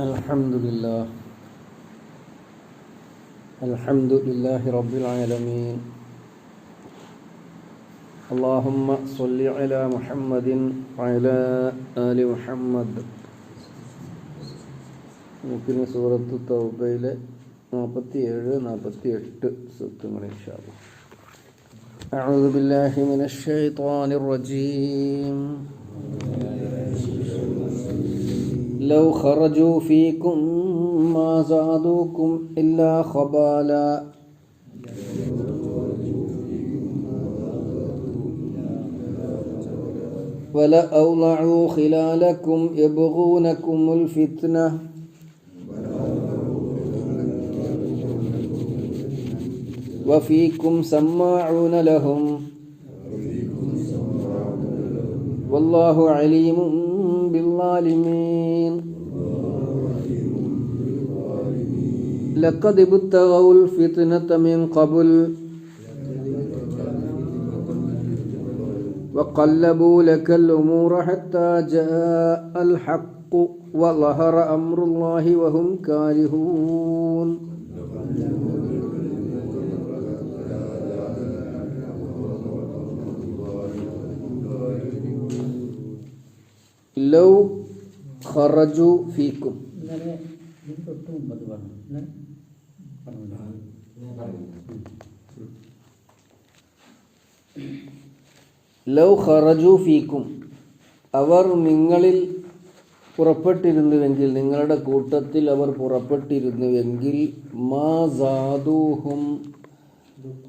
الحمد لله الحمد لله رب العالمين اللهم صل على محمد وعلى آل محمد നമുക്കിനി സൂറത്ത് തൗബയിലെ നാൽപ്പത്തി ഏഴ് നാൽപ്പത്തി എട്ട് സൂക്തങ്ങൾ ഇൻഷാല്ല أعوذ بالله من الشيطان الرجيم لو خرجوا فيكم ما زادوكم إلا خبالا. ولأوضعوا خلالكم يبغونكم الفتنة. وفيكم سماعون لهم. والله عليم بالظالمين لقد ابتغوا الفتنة من قبل وقلبوا لك الأمور حتى جاء الحق وظهر أمر الله وهم كارهون. ലൗ ഖറജു ഫീക്കും. ലൗ ഖറജു ഫീക്കും. അവർ നിങ്ങളിൽ പുറപ്പെട്ടിരുന്നുവെങ്കിൽ നിങ്ങളുടെ കൂട്ടത്തിൽ അവർ പുറപ്പെട്ടിരുന്നുവെങ്കിൽ മാ സാദൂഹും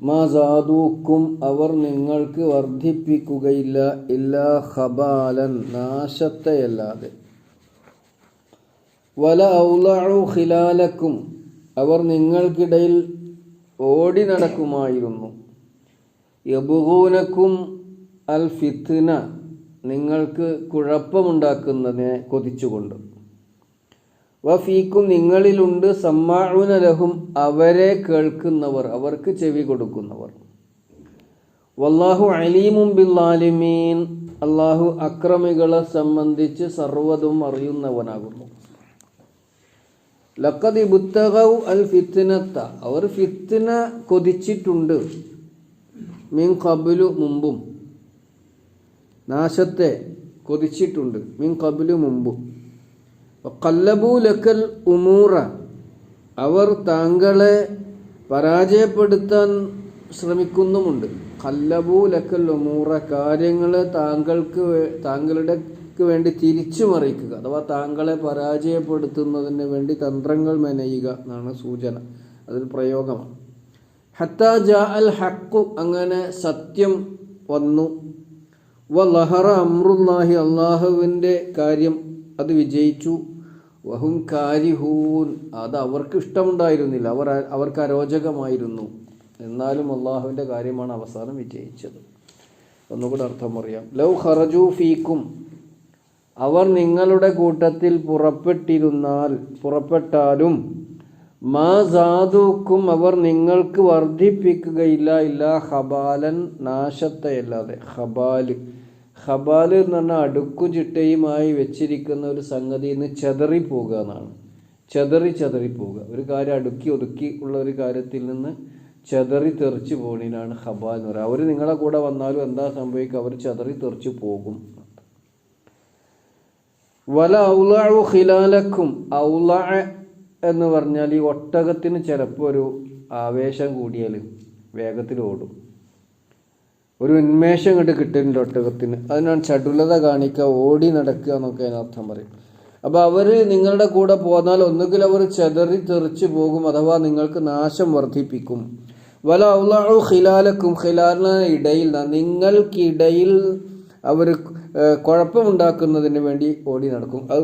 മാ സാദൂക്കും അവർ നിങ്ങൾക്ക് വർദ്ധിപ്പിക്കുകയില്ല ഇല്ലാ ഖബാലൻ നാശത്തെയല്ലാതെ. വല ഔലഉ ഖിലാലക്കും അവർ നിങ്ങൾക്കിടയിൽ ഓടി നടക്കുമായിരുന്നു യബുഗൂനക്കും അൽ ഫിത്ന നിങ്ങൾക്ക് കുഴപ്പമുണ്ടാക്കുന്നതിനെ കൊതിച്ചുകൊണ്ട്. വഫീക്കും നിങ്ങളിലുണ്ട് സമ്മാഴുനലഹും അവരെ കേൾക്കുന്നവർ അവർക്ക് ചെവി കൊടുക്കുന്നവർ. വല്ലാഹു അലീമും ബില്ലാലിമീൻ അള്ളാഹു അക്രമികളെ സംബന്ധിച്ച് സർവതും അറിയുന്നവനാകുന്നു. ലക്കതി ബുത്തകൗ അൽ ഫിത്തിനത്ത അവർ ഫിത്തിന കൊതിച്ചിട്ടുണ്ട്. മീൻ കബിലു മുമ്പും നാശത്തെ കൊതിച്ചിട്ടുണ്ട്. മീൻ കബിലു മുമ്പും. കല്ലബൂ ലക്കൽ ഉമൂറ. അവർ താങ്കളെ പരാജയപ്പെടുത്താൻ ശ്രമിക്കുന്നുമുണ്ട്. കല്ലബൂലക്കൽ ഉമൂറ കാര്യങ്ങളെ താങ്കൾക്ക് താങ്കളുടെ വേണ്ടി തിരിച്ചു മറിക്കുക അഥവാ താങ്കളെ പരാജയപ്പെടുത്തുന്നതിന് വേണ്ടി തന്ത്രങ്ങൾ മെനയുക എന്നാണ് സൂചന. അതിൽ പ്രയോഗമാണ്. ഹത്താ ജാ അൽ ഹക്കു അങ്ങനെ സത്യം വന്നു. വ ലഹറ അമ്രുല്ലാഹി അള്ളാഹുവിന്റെ കാര്യം അത് വിജയിച്ചു. വഹും കാരിഹൂൻ. അത് അവർക്ക് ഇഷ്ടമുണ്ടായിരുന്നില്ല. അവർ അവർക്ക് അരോചകമായിരുന്നു. എന്നാലും അള്ളാഹുവിന്റെ കാര്യമാണ് അവസാനം വിജയിച്ചത്. ഒന്നുകൂടെ അർത്ഥം പറയാം ലൗ ഹറജു ഫീക്കും. അവർ നിങ്ങളുടെ കൂട്ടത്തിൽ പുറപ്പെട്ടിരുന്നാൽ പുറപ്പെട്ടാലും മാ സാധുക്കും അവർ നിങ്ങൾക്ക് വർദ്ധിപ്പിക്കുകയില്ല. ഇല്ല ഹബാലൻ നാശത്തെയല്ലാതെ. ഹബാൽ. ഹബാൽ എന്ന് പറഞ്ഞാൽ അടുക്കു ചിട്ടയുമായി വെച്ചിരിക്കുന്ന ഒരു സംഗതിയിൽ നിന്ന് ചെതറിപ്പോവുക എന്നാണ്. ചെതറി ചെതറിപ്പോവുക ഒരു കാര്യം അടുക്കി ഒതുക്കി ഉള്ള ഒരു കാര്യത്തിൽ നിന്ന് ചെതറി തെറിച്ച് പോകുന്നതിനാണ് ഹബാൽ എന്ന് പറയുക. അവർ നിങ്ങളെ കൂടെ വന്നാലും എന്താ സംഭവിക്കുക? അവർ ചെതറി തെറിച്ച് പോകും. വല ഔലാഴു ഹിലാലക്കും ഔലാ എന്ന് പറഞ്ഞാൽ ഈ ഒട്ടകത്തിന് ചിലപ്പോൾ ഒരു ആവേശം കൂടിയാൽ വേഗത്തിൽ ഓടും. ഒരു ഉന്മേഷം ഇങ്ങോട്ട് കിട്ടുന്നുണ്ട് ഒട്ടകത്തിന്. അതിനാണ് ചടുലത കാണിക്കുക ഓടി നടക്കുക എന്നൊക്കെ അതിനർത്ഥം പറയും. അപ്പോൾ അവർ നിങ്ങളുടെ കൂടെ പോന്നാൽ ഒന്നുകിൽ അവർ ചെതറി തെറിച്ച് പോകും അഥവാ നിങ്ങൾക്ക് നാശം വർദ്ധിപ്പിക്കും. വല ഔലാഉ ഖിലാലക്കും ഖിലാലിന് ഇടയിൽ നിങ്ങൾക്കിടയിൽ അവർ കുഴപ്പമുണ്ടാക്കുന്നതിന് വേണ്ടി ഓടി നടക്കും. അത്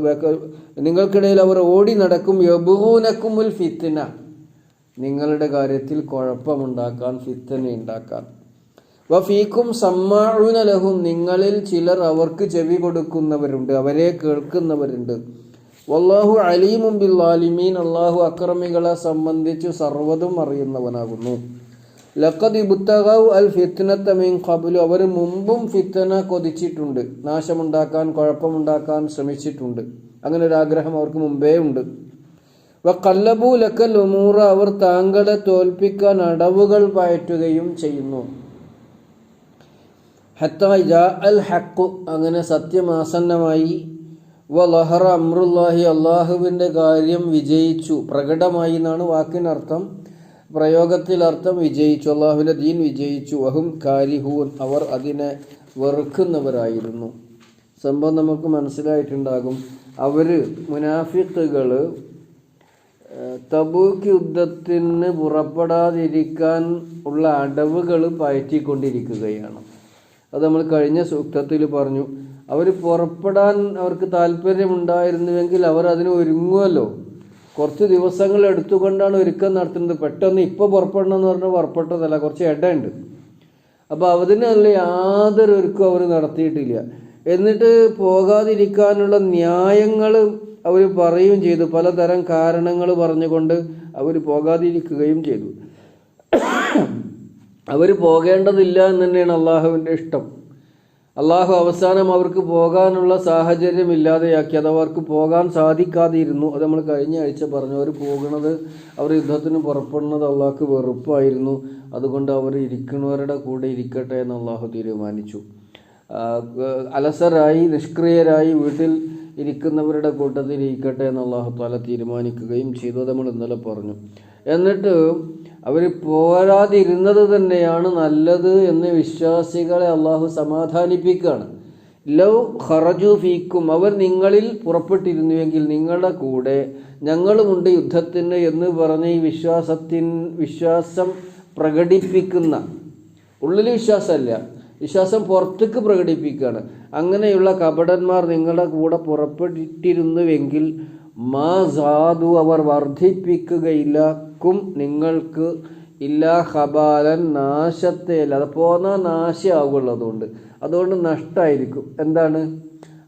നിങ്ങൾക്കിടയിൽ അവർ ഓടി നടക്കും. യബൂനക്കുമുൽ ഫിത്തിന നിങ്ങളുടെ കാര്യത്തിൽ കുഴപ്പമുണ്ടാക്കാൻ ഫിത്തന ഉണ്ടാക്കാൻ വഫീക്കും സമ്മാഴുന ലഹും നിങ്ങളിൽ ചിലർ അവർക്ക് ചെവി കൊടുക്കുന്നവരുണ്ട് അവരെ കേൾക്കുന്നവരുണ്ട്. വല്ലാഹു അലീമും ബിൽ ആലിമീൻ അള്ളാഹു അക്രമികളെ സംബന്ധിച്ച് സർവതും അറിയുന്നവനാകുന്നു. ലക്കത് ഇബ്തഗൗ അൽ ഫിത്നത മിൻ ഖബ്ലു അവർ മുമ്പും ഫിത്തന കൊതിച്ചിട്ടുണ്ട് നാശമുണ്ടാക്കാൻ കുഴപ്പമുണ്ടാക്കാൻ ശ്രമിച്ചിട്ടുണ്ട്. അങ്ങനെ ഒരു ആഗ്രഹം അവർക്ക് മുമ്പേ ഉണ്ട്. വ കല്ലബൂ ലക്കൽ ഉമൂറ അവർ താങ്കളെ തോൽപ്പിക്കാൻ അടവുകൾ പയറ്റുകയും ചെയ്യുന്നു. ഹത്ത ജാ അൽ ഹക്കു അങ്ങനെ സത്യമാസന്നമായി വ ലഹറ അമ്രുല്ലാഹി അള്ളാഹുവിന്റെ കാര്യം വിജയിച്ചു. പ്രകടമായി എന്നാണ് വാക്കിനർത്ഥം. പ്രയോഗത്തിൽ അർത്ഥം വിജയിച്ചു. അള്ളാഹുവിന്റെ ദീൻ വിജയിച്ചു. അഹും കാരിഹൂൻ അവർ അതിനെ വെറുക്കുന്നവരായിരുന്നു. സംഭവം നമുക്ക് മനസ്സിലായിട്ടുണ്ടാകും. അവർ മുനാഫിക്കുകൾ തബൂക്ക് യുദ്ധത്തിന് പുറപ്പെടാതിരിക്കാൻ ഉള്ള അടവുകൾ പയറ്റിക്കൊണ്ടിരിക്കുകയാണ്. അത് നമ്മൾ കഴിഞ്ഞ സൂക്തത്തിൽ പറഞ്ഞു. അവർ പുറപ്പെടാൻ അവർക്ക് താല്പര്യമുണ്ടായിരുന്നുവെങ്കിൽ അവർ അതിന് ഒരുങ്ങുമല്ലോ കുറച്ച് ദിവസങ്ങൾ എടുത്തുകൊണ്ടാണ് ഒരുക്കം നടത്തുന്നത്. പെട്ടെന്ന് ഇപ്പോൾ പുറപ്പെടണം എന്ന് പറഞ്ഞാൽ പുറപ്പെട്ടതല്ല കുറച്ച് ഇടയുണ്ട്. അപ്പോൾ അതിനുള്ള യാതൊരു ഒരുക്കും അവർ നടത്തിയിട്ടില്ല. എന്നിട്ട് പോകാതിരിക്കാനുള്ള ന്യായങ്ങൾ അവർ പറയുകയും ചെയ്തു. പലതരം കാരണങ്ങൾ പറഞ്ഞുകൊണ്ട് അവർ പോകാതിരിക്കുകയും ചെയ്തു. അവർ പോകേണ്ടതില്ല എന്ന് തന്നെയാണ് അള്ളാഹുവിന്റെ ഇഷ്ടം. അള്ളാഹു അവസാനം അവർക്ക് പോകാനുള്ള സാഹചര്യം ഇല്ലാതെയാക്കി. അത് അവർക്ക് പോകാൻ സാധിക്കാതിരുന്നു. അത് നമ്മൾ കഴിഞ്ഞ ആഴ്ച പറഞ്ഞു. അവർ പോകുന്നത് അവർ യുദ്ധത്തിന് പുറപ്പെടുന്നത് അള്ളാഹ്ക്ക് വെറുപ്പായിരുന്നു. അതുകൊണ്ട് അവർ ഇരിക്കുന്നവരുടെ കൂടെ ഇരിക്കട്ടെ എന്ന് അള്ളാഹു തീരുമാനിച്ചു. അലസരായി നിഷ്ക്രിയരായി വീട്ടിൽ ഇരിക്കുന്നവരുടെ കൂട്ടത്തിൽ ഇരിക്കട്ടെ എന്ന് അള്ളാഹു താല തീരുമാനിക്കുകയും ചെയ്തു. നമ്മൾ ഇന്നലെ പറഞ്ഞു. എന്നിട്ട് അവർ പോരാതിരുന്നത് തന്നെയാണ് നല്ലത് എന്ന് വിശ്വാസികളെ അള്ളാഹു സമാധാനിപ്പിക്കുകയാണ്. ലവ് ഹറജു ഫീക്കും അവർ നിങ്ങളിൽ പുറപ്പെട്ടിരുന്നുവെങ്കിൽ നിങ്ങളുടെ കൂടെ ഞങ്ങളുമുണ്ട് യുദ്ധത്തിന് എന്ന് പറഞ്ഞ് ഈ വിശ്വാസത്തിൻ വിശ്വാസം പ്രകടിപ്പിക്കുന്ന. ഉള്ളിൽ വിശ്വാസമല്ല വിശ്വാസം പുറത്തേക്ക് പ്രകടിപ്പിക്കുകയാണ്. അങ്ങനെയുള്ള കപടന്മാർ നിങ്ങളുടെ കൂടെ പുറപ്പെട്ടിരുന്നുവെങ്കിൽ മാ സാധു അവർ വർദ്ധിപ്പിക്കുകയില്ല കും നിങ്ങൾക്ക് ഇല്ലാ ഹബാലൻ നാശത്തെ അല്ല. അത് പോന്നാൽ നാശമാകുള്ളൂ അതുകൊണ്ട് അതുകൊണ്ട് നഷ്ടമായിരിക്കും എന്താണ്?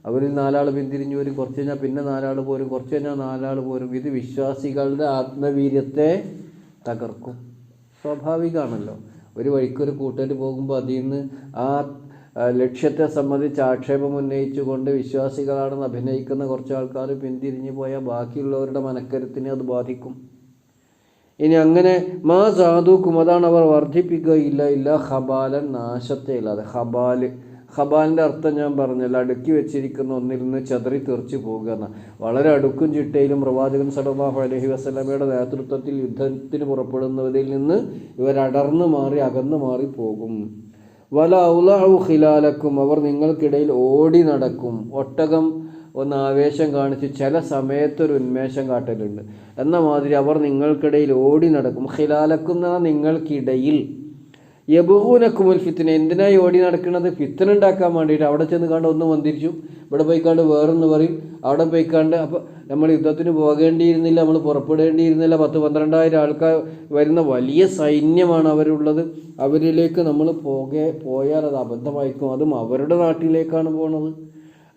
അവരിൽ നാലാൾ പിന്തിരിഞ്ഞു വരും കുറച്ച് കഴിഞ്ഞാൽ പിന്നെ നാലാൾ പോരും. കുറച്ച് കഴിഞ്ഞാൽ നാലാൾ പോരും. ഇത് വിശ്വാസികളുടെ ആത്മവീര്യത്തെ തകർക്കും. സ്വാഭാവികമാണല്ലോ ഒരു വഴിക്കൊരു കൂട്ടുകാർ പോകുമ്പോൾ അതിൽ നിന്ന് ആ, ലക്ഷ്യത്തെ സംബന്ധിച്ച് ആക്ഷേപം ഉന്നയിച്ചുകൊണ്ട് വിശ്വാസികളാണെന്ന് അഭിനയിക്കുന്ന കുറച്ച് ആൾക്കാർ പിന്തിരിഞ്ഞു പോയാൽ ബാക്കിയുള്ളവരുടെ മനക്കരുത്തിനെ അത് ബാധിക്കും. ഇനി അങ്ങനെ മാ സാധുക്കും അതാണ് അവർ വർദ്ധിപ്പിക്കുകയില്ല ഇല്ല ഹബാലൻ നാശത്തെ ഇല്ലാതെ ഹബാൽ ഹബാലിന്റെ അർത്ഥം ഞാൻ പറഞ്ഞല്ലോ അടുക്കി വെച്ചിരിക്കുന്ന ഒന്നിൽ നിന്ന് ചതറി തെറിച്ച് പോകുക എന്ന. വളരെ അടുക്കും ചിട്ടയിലും പ്രവാചകൻ സലമാഹു അലഹി വസ്ലമയുടെ നേതൃത്വത്തിൽ യുദ്ധത്തിന് പുറപ്പെടുന്നവരിൽ നിന്ന് ഇവരടർന്നു മാറി അകന്നു മാറി പോകും. വല ഔലാഹു ഖിലാലക്കും. അവർ നിങ്ങൾക്കിടയിൽ ഓടി നടക്കും. ഒട്ടകം ഒന്ന് ആവേശം കാണിച്ച് ചില സമയത്തൊരു ഉന്മേഷം കാട്ടലുണ്ട്. എന്ന മാതിരി അവർ നിങ്ങൾക്കിടയിൽ ഓടി നടക്കും. ഖിലാലക്കുന്ന നിങ്ങൾക്കിടയിൽ. യബൂനക്കുമുൽ ഫിത്തിന എന്തിനായി ഓടി നടക്കുന്നത്? ഫിത്തന ഉണ്ടാക്കാൻ വേണ്ടിയിട്ട് അവിടെ ചെന്ന് കണ്ട് ഒന്ന് മന്ദിരിച്ചു. ഇവിടെ പോയിക്കാണ്ട് വേറൊന്ന് പറയും. അവിടെ പോയിക്കാണ്ട് അപ്പോൾ നമ്മൾ യുദ്ധത്തിന് പോകേണ്ടിയിരുന്നില്ല നമ്മൾ പുറപ്പെടേണ്ടിയിരുന്നില്ല. പത്ത് പന്ത്രണ്ടായിരം ആൾക്കാർ വരുന്ന വലിയ സൈന്യമാണ് അവരുള്ളത്. അവരിലേക്ക് നമ്മൾ പോകെ പോയാൽ അത് അബദ്ധമായിരിക്കും. അതും അവരുടെ നാട്ടിലേക്കാണ് പോണത്.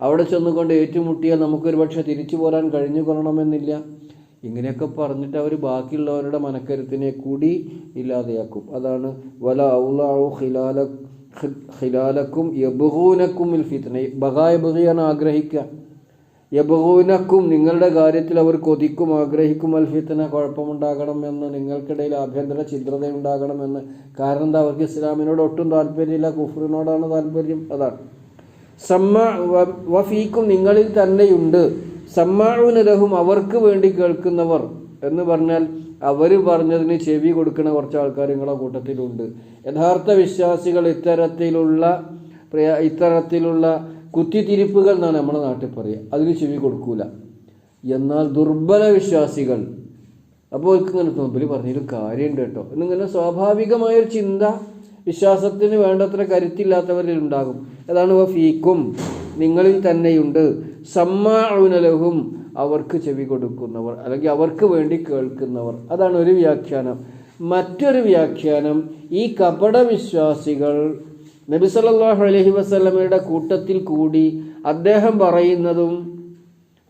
അവിടെ ചെന്നുകൊണ്ട് ഏറ്റുമുട്ടിയാൽ നമുക്കൊരു പക്ഷേ തിരിച്ചു പോരാൻ കഴിഞ്ഞു കൊള്ളണമെന്നില്ല. ഇങ്ങനെയൊക്കെ പറഞ്ഞിട്ട് അവർ ബാക്കിയുള്ളവരുടെ മനക്കരുത്തിനെ കൂടി ഇല്ലാതെയാക്കും. അതാണ് വല ഔലാഉ ഖിലാല ഖി- ഖിലാലക്കും യബുഹൂനക്കും ഫിത്ന. ബഹായ ആഗ്രഹിക്കുക. യബഹൂനക്കും നിങ്ങളുടെ കാര്യത്തിൽ അവർ കൊതിക്കും ആഗ്രഹിക്കും അൽഫിത്തന കുഴപ്പമുണ്ടാകണം എന്ന് നിങ്ങൾക്കിടയിൽ ആഭ്യന്തര ഛിദ്രത ഉണ്ടാകണമെന്ന് കാരണം എന്താ? അവർക്ക് ഇസ്ലാമിനോട് ഒട്ടും താല്പര്യമില്ല കുഫറിനോടാണ് താല്പര്യം. അതാണ്. സമ്മ വഫീക്കും നിങ്ങളിൽ തന്നെയുണ്ട്. സമ്മാഴുനലഹും അവർക്ക് വേണ്ടി കേൾക്കുന്നവർ എന്ന് പറഞ്ഞാൽ അവർ പറഞ്ഞതിന് ചെവി കൊടുക്കുന്ന കുറച്ച് ആൾക്കാർ നിങ്ങളുടെ കൂട്ടത്തിലുണ്ട്. യഥാർത്ഥ വിശ്വാസികൾ ഇത്തരത്തിലുള്ള ഇത്തരത്തിലുള്ള കുത്തിത്തിരിപ്പുകൾ എന്നാണ് നമ്മുടെ നാട്ടിൽ പറയുക. അതിന് ചെവി കൊടുക്കൂല. എന്നാൽ ദുർബല വിശ്വാസികൾ. അപ്പോൾ ഇങ്ങനെ മുമ്പിൽ പറഞ്ഞൊരു കാര്യമുണ്ട് കേട്ടോ. എന്നിങ്ങനെ സ്വാഭാവികമായൊരു ചിന്ത വിശ്വാസത്തിന് വേണ്ടത്ര കരുത്തില്ലാത്തവരിൽ ഉണ്ടാകും. അതാണ് ഫീക്കും നിങ്ങളിൽ തന്നെയുണ്ട്. സമ്മാനലഹും അവർക്ക് ചെവി കൊടുക്കുന്നവർ അല്ലെങ്കിൽ അവർക്ക് വേണ്ടി കേൾക്കുന്നവർ. അതാണ് ഒരു വ്യാഖ്യാനം. മറ്റൊരു വ്യാഖ്യാനം ഈ കപടവിശ്വാസികൾ നബി സല്ലല്ലാഹു അലൈഹി വസല്ലമയുടെ കൂട്ടത്തിൽ കൂടി അദ്ദേഹം പറയുന്നതും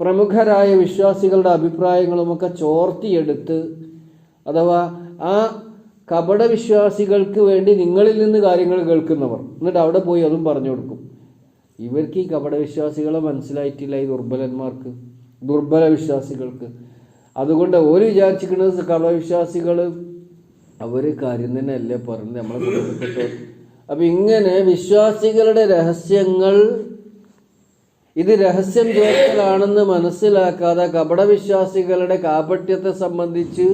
പ്രമുഖരായ വിശ്വാസികളുടെ അഭിപ്രായങ്ങളുമൊക്കെ ചോർത്തിയെടുത്ത് അഥവാ ആ കപടവിശ്വാസികൾക്ക് വേണ്ടി നിങ്ങളിൽ നിന്ന് കാര്യങ്ങൾ കേൾക്കുന്നവർ. എന്നിട്ട് അവിടെ പോയി അതും പറഞ്ഞു കൊടുക്കും. ഇവർക്ക് ഈ കപട വിശ്വാസികളെ മനസ്സിലായിട്ടില്ല ഈ ദുർബലന്മാർക്ക് ദുർബല വിശ്വാസികൾക്ക് അതുകൊണ്ട് ഒരു വിചാരിച്ചിരിക്കുന്നത് കപടവിശ്വാസികൾ അവർ കാര്യം തന്നെ അല്ലേ പറഞ്ഞത് നമ്മളെ കുടുംബത്തെ അപ്പം ഇങ്ങനെ വിശ്വാസികളുടെ രഹസ്യങ്ങൾ ഇത് രഹസ്യം ചേർക്കലാണെന്ന് മനസ്സിലാക്കാതെ കപടവിശ്വാസികളുടെ കാപട്യത്തെ സംബന്ധിച്ച്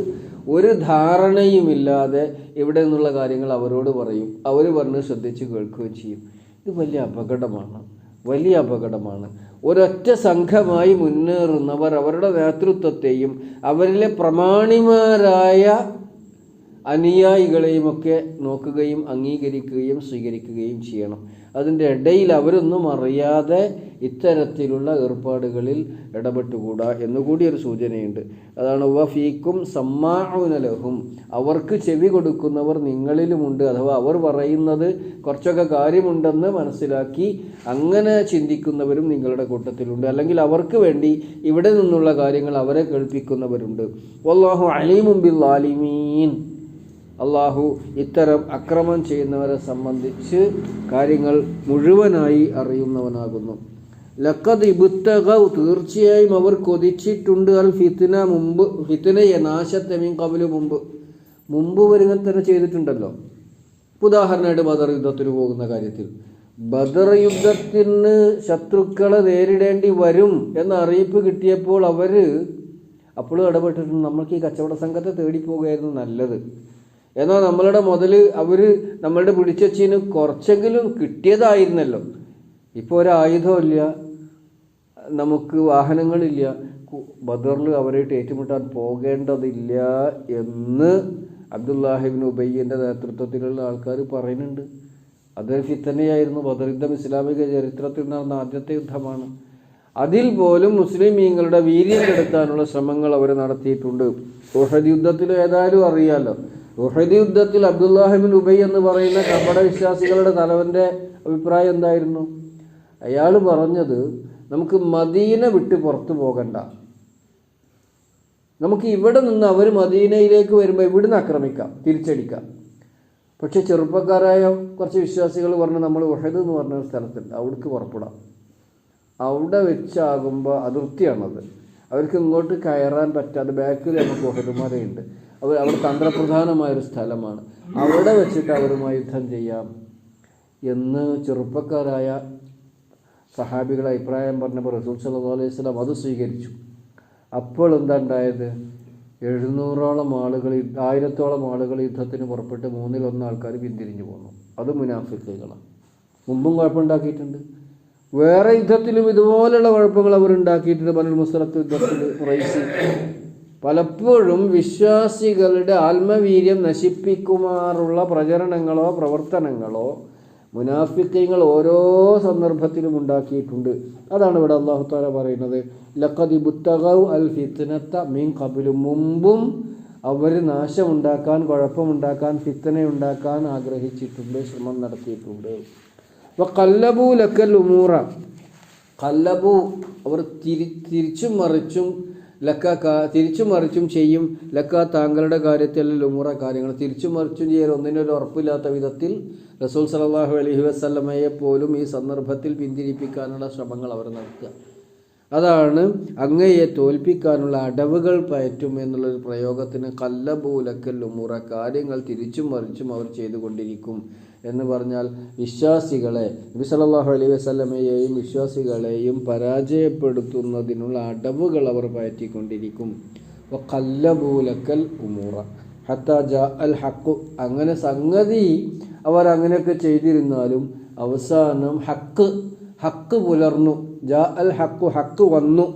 ഒരു ധാരണയുമില്ലാതെ ഇവിടെ നിന്നുള്ള കാര്യങ്ങൾ അവരോട് പറയും. അവർ പറഞ്ഞ് ശ്രദ്ധിച്ച് കേൾക്കുകയും ചെയ്യും. ഇത് വലിയ അപകടമാണ്. വലിയ അപകടമാണ്. ഒരൊറ്റ സംഘമായി മുന്നേറുന്നവർ അവരുടെ നേതൃത്വത്തെയും അവരിലെ പ്രമാണിമാരായ അനുയായികളെയും ഒക്കെ നോക്കുകയും അംഗീകരിക്കുകയും സ്വീകരിക്കുകയും ചെയ്യണം. അതിന്റെ ഇടയിൽ അവരൊന്നും അറിയാതെ ഇത്തരത്തിലുള്ള ഏർപ്പാടുകളിൽ ഇടപെട്ടുകൂടാ എന്നുകൂടി ഒരു സൂചനയുണ്ട്. അതാണ് വഫീക്കും സമ്മാനലഹും അവർക്ക് ചെവി കൊടുക്കുന്നവർ നിങ്ങളിലുമുണ്ട്. അഥവാ അവർ പറയുന്നത് കുറച്ചൊക്കെ കാര്യമുണ്ടെന്ന് മനസ്സിലാക്കി അങ്ങനെ ചിന്തിക്കുന്നവരും നിങ്ങളുടെ കൂട്ടത്തിലുണ്ട്. അല്ലെങ്കിൽ അവർക്ക് വേണ്ടി ഇവിടെ നിന്നുള്ള കാര്യങ്ങൾ അവരെ കേൾപ്പിക്കുന്നവരുണ്ട്. വല്ലാഹു അലീമും ബിൽ ആലിമീൻ അള്ളാഹു ഇത്തരം അക്രമം ചെയ്യുന്നവരെ സംബന്ധിച്ച് കാര്യങ്ങൾ മുഴുവനായി അറിയുന്നവനാകുന്നു. ലക്കത് ഇബുത്തകൗ തീർച്ചയായും അവർ കൊതിച്ചിട്ടുണ്ട്. അൽ ഫിത്തിന മുമ്പ് ഫിത്തിനയെ നാശത്തെ മീൻ കബൽ മുമ്പ് മുമ്പ് വരുന്ന തന്നെ ചെയ്തിട്ടുണ്ടല്ലോ. ഉദാഹരണമായിട്ട് ബദർ യുദ്ധത്തിന് പോകുന്ന കാര്യത്തിൽ. ബദർ യുദ്ധത്തിന് ശത്രുക്കളെ നേരിടേണ്ടി വരും എന്ന അറിയിപ്പ് കിട്ടിയപ്പോൾ അവർ അപ്പോഴും ഇടപെട്ടിട്ടുണ്ട്. നമ്മൾക്ക് ഈ കച്ചവട സംഘത്തെ തേടി പോകുകയായിരുന്നു നല്ലത്. എന്നാൽ നമ്മളുടെ മുതൽ അവർ നമ്മളുടെ പിടിച്ചച്ചിന് കുറച്ചെങ്കിലും കിട്ടിയതായിരുന്നല്ലോ. ഇപ്പോൾ ഒരായുധമില്ല നമുക്ക് വാഹനങ്ങളില്ല ബദറിൽ അവരായിട്ട് ഏറ്റുമുട്ടാൻ പോകേണ്ടതില്ല എന്ന് അബ്ദുല്ലാഹിബിൻ ഉബയ്യന്റെ നേതൃത്വത്തിലുള്ള ആൾക്കാർ പറയുന്നുണ്ട്. അതൊരു ഫിത്തനയായിരുന്നു ബദർ യുദ്ധം ഇസ്ലാമിക ചരിത്രത്തിൽ നടന്ന ആദ്യത്തെ യുദ്ധമാണ്. അതിൽ പോലും മുസ്ലിമീങ്ങളുടെ വീര്യം കെടുത്താനുള്ള ശ്രമങ്ങൾ അവർ നടത്തിയിട്ടുണ്ട്. ഉഹദ് യുദ്ധത്തിൽ ഏതായാലും അറിയാലോ ഉഹദ് യുദ്ധത്തിൽ അബ്ദുല്ലാഹിബിൻ ഉബൈ എന്ന് പറയുന്ന കപട വിശ്വാസികളുടെ തലവന്റെ അഭിപ്രായം എന്തായിരുന്നു? അയാൾ പറഞ്ഞത് നമുക്ക് മദീന വിട്ട് പുറത്തു പോകണ്ട. നമുക്ക് ഇവിടെ നിന്ന് അവർ മദീനയിലേക്ക് വരുമ്പോൾ ഇവിടുന്ന് ആക്രമിക്കാം തിരിച്ചടിക്കാം. പക്ഷെ ചെറുപ്പക്കാരായ കുറച്ച് വിശ്വാസികൾ പറഞ്ഞു നമ്മൾ ഉഹദ് എന്ന് പറഞ്ഞ ഒരു സ്ഥലത്തുണ്ട് അവിടേക്ക് പുറപ്പെടാം. അവിടെ വെച്ചാകുമ്പോൾ അതിർത്തിയാണത് അവർക്ക് ഇങ്ങോട്ട് കയറാൻ പറ്റാതെ ബാക്കിൽ നമുക്ക് ഉഹദുമാരയുണ്ട് അവർ അവിടെ തന്ത്രപ്രധാനമായൊരു സ്ഥലമാണ്. അവിടെ വെച്ചിട്ട് അവരുമായി യുദ്ധം ചെയ്യാം എന്ന് ചെറുപ്പക്കാരായ സഹാബികളെ അഭിപ്രായം പറഞ്ഞപ്പോൾ റസൂൽ സല്ലല്ലാഹു അലൈഹി സ്വലാം അത് സ്വീകരിച്ചു. അപ്പോൾ എന്താ ഉണ്ടായത്? എഴുന്നൂറോളം ആളുകൾ ആയിരത്തോളം ആളുകൾ യുദ്ധത്തിന് പുറപ്പെട്ട് മൂന്നിലൊന്ന് ആൾക്കാർ പിന്തിരിഞ്ഞു പോന്നു. അത് മുനാഫിക്കുകളാണ്. മുമ്പും കുഴപ്പമുണ്ടാക്കിയിട്ടുണ്ട്. വേറെ യുദ്ധത്തിലും ഇതുപോലെയുള്ള കുഴപ്പങ്ങൾ അവർ ഉണ്ടാക്കിയിട്ടുണ്ട്. ബനുൽ മുസ്ലത്ത് യുദ്ധത്തിൽ റൈസി പലപ്പോഴും വിശ്വാസികളുടെ ആത്മവീര്യം നശിപ്പിക്കുമാറുള്ള പ്രചരണങ്ങളോ പ്രവർത്തനങ്ങളോ മുനാഫിക്കങ്ങൾ ഓരോ സന്ദർഭത്തിലും ഉണ്ടാക്കിയിട്ടുണ്ട്. അതാണ് ഇവിടെ അള്ളാഹു താല പറയുന്നത്. ലക്കതി ബുത്തകൗ അൽ ഫിത്തനത്ത മീൻ കപിലു മുമ്പും അവർ നാശമുണ്ടാക്കാൻ കുഴപ്പമുണ്ടാക്കാൻ ഫിത്തനയുണ്ടാക്കാൻ ആഗ്രഹിച്ചിട്ടുണ്ട് ശ്രമം നടത്തിയിട്ടുണ്ട്. അപ്പോൾ കല്ലബു ലക്കൽ ഉമൂറ. കല്ലബു അവർ തിരി തിരിച്ചും മറിച്ചും ലക്ക കാ- തിരിച്ചും മറിച്ചും ചെയ്യും. ലക്ക താങ്കളുടെ കാര്യത്തിൽ ലുമുറ കാര്യങ്ങൾ. തിരിച്ചും മറിച്ചും ചെയ്യാൻ ഒന്നിനൊരു ഉറപ്പില്ലാത്ത വിധത്തിൽ റസൂൽ സലാഹു അലഹി വസ്ലമയെ പോലും ഈ സന്ദർഭത്തിൽ പിന്തിരിപ്പിക്കാനുള്ള ശ്രമങ്ങൾ അവർ നടത്തുക. അതാണ് അങ്ങയെ തോൽപ്പിക്കാനുള്ള അടവുകൾ പയറ്റും എന്നുള്ളൊരു പ്രയോഗത്തിന് കല്ലബൂലക്കൽ ലുമുറ കാര്യങ്ങൾ തിരിച്ചും മറിച്ചും അവർ ചെയ്തുകൊണ്ടിരിക്കും. എന്ന് പറഞ്ഞാൽ വിശ്വാസികളെ നബി സല്ലല്ലാഹു അലൈഹി വസല്ലമയെയും വിശ്വാസികളെയും പരാജയപ്പെടുത്തുന്നതിനുള്ള അടവുകൾ അവർ പയറ്റിക്കൊണ്ടിരിക്കും. കല്ലബൂലക്കൽ ഉമൂറ. ഹത്ത ജ അൽ ഹക്കു അങ്ങനെ സംഗതി അവർ അങ്ങനെയൊക്കെ ചെയ്തിരുന്നാലും അവസാനം ഹക്ക് ഹക്ക് പുലർന്നു. ജാ അൽ ഹക്കു ഹക്ക് വന്നു.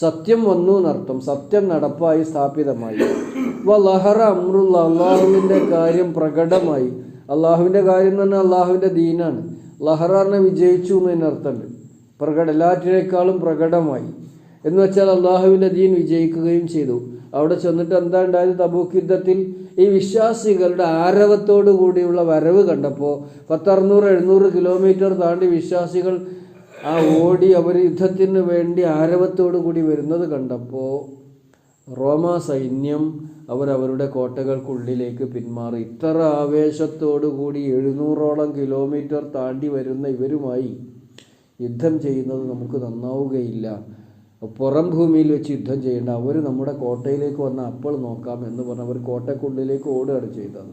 സത്യം വന്നു എന്നർത്ഥം സത്യം നടപ്പായി സ്ഥാപിതമായി. ലഹറ അമ്രുള്ള അള്ളാഹുവിന്റെ കാര്യം പ്രകടമായി. അള്ളാഹുവിന്റെ കാര്യം തന്നെ അള്ളാഹുവിന്റെ ദീനാണ്. ലഹറാറിനെ വിജയിച്ചു എന്നതിനർത്ഥമുണ്ട് പ്രകട എല്ലാറ്റിനേക്കാളും പ്രകടമായി. എന്ന് വെച്ചാൽ അള്ളാഹുവിന്റെ ദീൻ വിജയിക്കുകയും ചെയ്തു. അവിടെ ചെന്നിട്ട് എന്താ ഉണ്ടായത്? തബൂക്ക് യുദ്ധത്തിൽ ഈ വിശ്വാസികളുടെ ആരവത്തോടു കൂടിയുള്ള വരവ് കണ്ടപ്പോൾ പത്തറുന്നൂറ് എഴുന്നൂറ് കിലോമീറ്റർ താണ്ടി വിശ്വാസികൾ ആ ഓടി അവർ യുദ്ധത്തിന് വേണ്ടി ആരവത്തോടു കൂടി വരുന്നത് കണ്ടപ്പോൾ റോമ സൈന്യം അവർ അവരുടെ കോട്ടകൾക്കുള്ളിലേക്ക് പിന്മാറി. ഇത്ര ആവേശത്തോടു കൂടി എഴുന്നൂറോളം കിലോമീറ്റർ താണ്ടി വരുന്ന ഇവരുമായി യുദ്ധം ചെയ്യുന്നത് നമുക്ക് നന്നാവുകയില്ല. പുറം ഭൂമിയിൽ വെച്ച് യുദ്ധം ചെയ്യേണ്ട അവർ നമ്മുടെ കോട്ടയിലേക്ക് വന്ന അപ്പോൾ നോക്കാം എന്ന് പറഞ്ഞ് അവർ കോട്ടക്കുള്ളിലേക്ക് ഓടുകയാണ് ചെയ്തത്.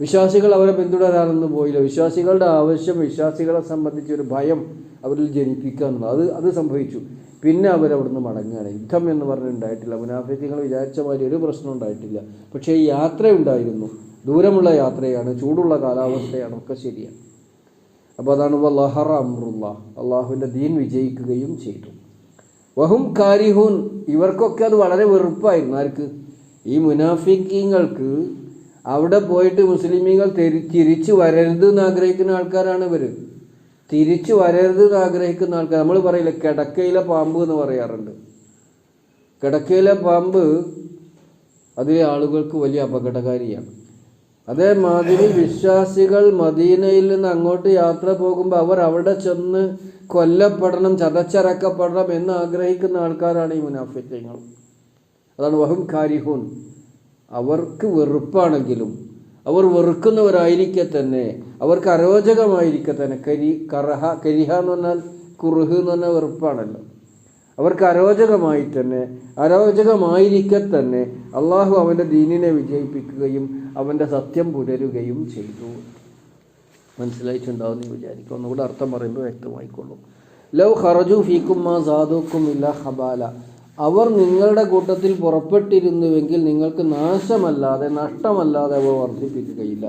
വിശ്വാസികൾ അവരെ പിന്തുടരാനൊന്നും പോയില്ല. വിശ്വാസികളുടെ ആവശ്യം വിശ്വാസികളെ സംബന്ധിച്ച് ഒരു ഭയം അവരിൽ ജനിപ്പിക്കുക അത് അത് സംഭവിച്ചു. പിന്നെ അവരവിടുന്ന് മടങ്ങുകയാണ്. യുദ്ധം എന്ന് പറഞ്ഞിട്ടുണ്ടായിട്ടില്ല മുനാഫിക്കങ്ങൾ വിചാരിച്ച മാതിരി ഒരു പ്രശ്നം ഉണ്ടായിട്ടില്ല. പക്ഷേ ഈ യാത്ര ഉണ്ടായിരുന്നു. ദൂരമുള്ള യാത്രയാണ് ചൂടുള്ള കാലാവസ്ഥയാണ് ഒക്കെ ശരിയാണ്. അപ്പോൾ അതാണ് ലഹറ അമ്രുള്ള അള്ളാഹുവിന്റെ ദീൻ വിജയിക്കുകയും ചെയ്തു. വഹും കാരിഹൂൻ. ഇവർക്കൊക്കെ അത് വളരെ വെറുപ്പായിരുന്നു. ആർക്ക്? ഈ മുനാഫിക്കങ്ങൾക്ക് അവിടെ പോയിട്ട് മുസ്ലിമീങ്ങൾ തിരി തിരിച്ചു വരരുത് എന്ന് ആഗ്രഹിക്കുന്ന ആൾക്കാരാണ് ഇവർ തിരിച്ചു വരരുത് എന്ന് ആഗ്രഹിക്കുന്ന ആൾക്കാർ നമ്മൾ പറയില്ല കിടക്കയിലെ പാമ്പ് എന്ന് പറയാറുണ്ട്. കിടക്കയിലെ പാമ്പ് അതിലെ ആളുകൾക്ക് വലിയ അപകടകാരിയാണ്. അതേമാതിരി വിശ്വാസികൾ മദീനയിൽ നിന്ന് അങ്ങോട്ട് യാത്ര പോകുമ്പോൾ അവർ അവിടെ ചെന്ന് കൊല്ലപ്പെടണം ചതച്ചരക്കപ്പെടണം എന്ന് ആഗ്രഹിക്കുന്ന ആൾക്കാരാണ് ഈ മുനാഫിത്യങ്ങൾ അതാണ് വഹും കാരിഹൂൻ. അവർക്ക് വെറുപ്പാണെങ്കിലും അവർ വെറുക്കുന്നവരായിരിക്കെ തന്നെ. അവർക്ക് അരോചകമായിരിക്കെ തന്നെ. കരി കറഹ കരിഹ എന്ന് പറഞ്ഞാൽ കുറുഹ് എന്ന് പറഞ്ഞാൽ വെറുപ്പാണല്ലോ. അവർക്ക് അരോചകമായി തന്നെ അരോചകമായിരിക്കെ തന്നെ അള്ളാഹു അവന്റെ ദീനിനെ വിജയിപ്പിക്കുകയും അവന്റെ സത്യം പുലരുകയും ചെയ്തു. മനസ്സിലായിട്ടുണ്ടാവും എന്ന് വിചാരിക്കും ഒന്നുകൂടെ അർത്ഥം പറയുമ്പോൾ വ്യക്തമായിക്കൊള്ളും. ലവ് ഹറജു ഫീക്കും മാ സാധുക്കും ഇല്ല ഹബാല. അവർ നിങ്ങളുടെ കൂട്ടത്തിൽ പുറപ്പെട്ടിരുന്നുവെങ്കിൽ നിങ്ങൾക്ക് നാശമല്ലാതെ നഷ്ടമല്ലാതെ അവ വർദ്ധിപ്പിക്കുകയില്ല.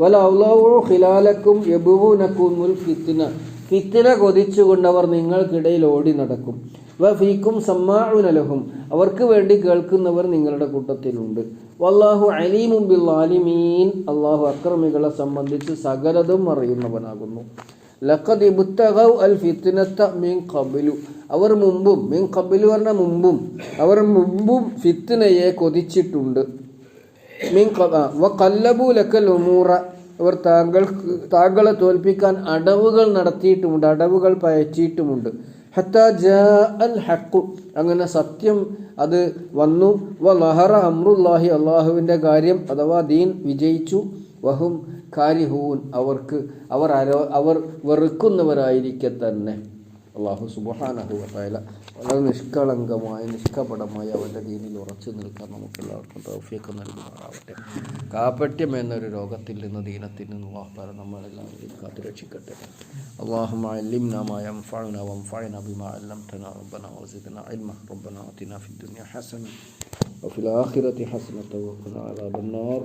വല ഔലാവോ ഹിലാലക്കും യബുവൂനക്കും മുൽ ഫിത്തിന ഫിത്തിന കൊതിച്ചുകൊണ്ട് അവർ നിങ്ങൾക്കിടയിൽ ഓടി നടക്കും. വ ഫീക്കും സമ്മാഉനലഹും അവർക്ക് വേണ്ടി കേൾക്കുന്നവർ നിങ്ങളുടെ കൂട്ടത്തിലുണ്ട്. വല്ലാഹു അലീമും ബിൽ ആലിമീൻ അള്ളാഹു അക്രമികളെ സംബന്ധിച്ച് സകലതും അറിയുന്നവനാകുന്നു. ലഖദ് ഇബ്തഗൗ അൽ ഫിത്തിനത്ത മീൻ ഖബലു. അവർ മുമ്പും മീൻ കബിൽ പറഞ്ഞ മുമ്പും അവർ മുമ്പും ഫിത്നയെ കൊതിച്ചിട്ടുണ്ട്. മീൻ കല്ലബു ലക്കൽ ഉമൂറ അവർ താങ്കൾക്ക് താങ്കളെ തോൽപ്പിക്കാൻ അടവുകൾ നടത്തിയിട്ടുമുണ്ട് അടവുകൾ പയറ്റിയിട്ടുമുണ്ട്. ഹത്ത ജാ അൽ ഹക്കു അങ്ങനെ സത്യം അത് വന്നു. വ ലഹറ അമ്രുല്ലാഹി അള്ളാഹുവിന്റെ കാര്യം അഥവാ ദീൻ വിജയിച്ചു. വഹും കാരിഹൂൻ അവർക്ക് അവർ അവർ വെറുക്കുന്നവരായിരിക്കെ തന്നെ. അള്ളാഹു സുബഹാനഹുവല വളരെ നിഷ്കളങ്കമായ നിഷ്കപടമായ അവൻ്റെ ദീനിൽ ഉറച്ചു നിൽക്കാൻ നമുക്ക് എല്ലാവർക്കും തൗഫിയൊക്കെ നൽകുമാറാവട്ടെ കാപ്പട്യം എന്നൊരു രോഗത്തിൽ നിന്ന് ദീനത്തിൽ നിന്ന് അള്ളാഹു നമ്മളെല്ലാവരെയും കാത്തുരക്ഷിക്കട്ടെ اللهم علمنا ما ينفعنا وانفعنا بما علمتنا ربنا وزدنا علما ربنا آتنا في الدنيا حسنة وفي الآخرة حسنة وقنا عذاب النار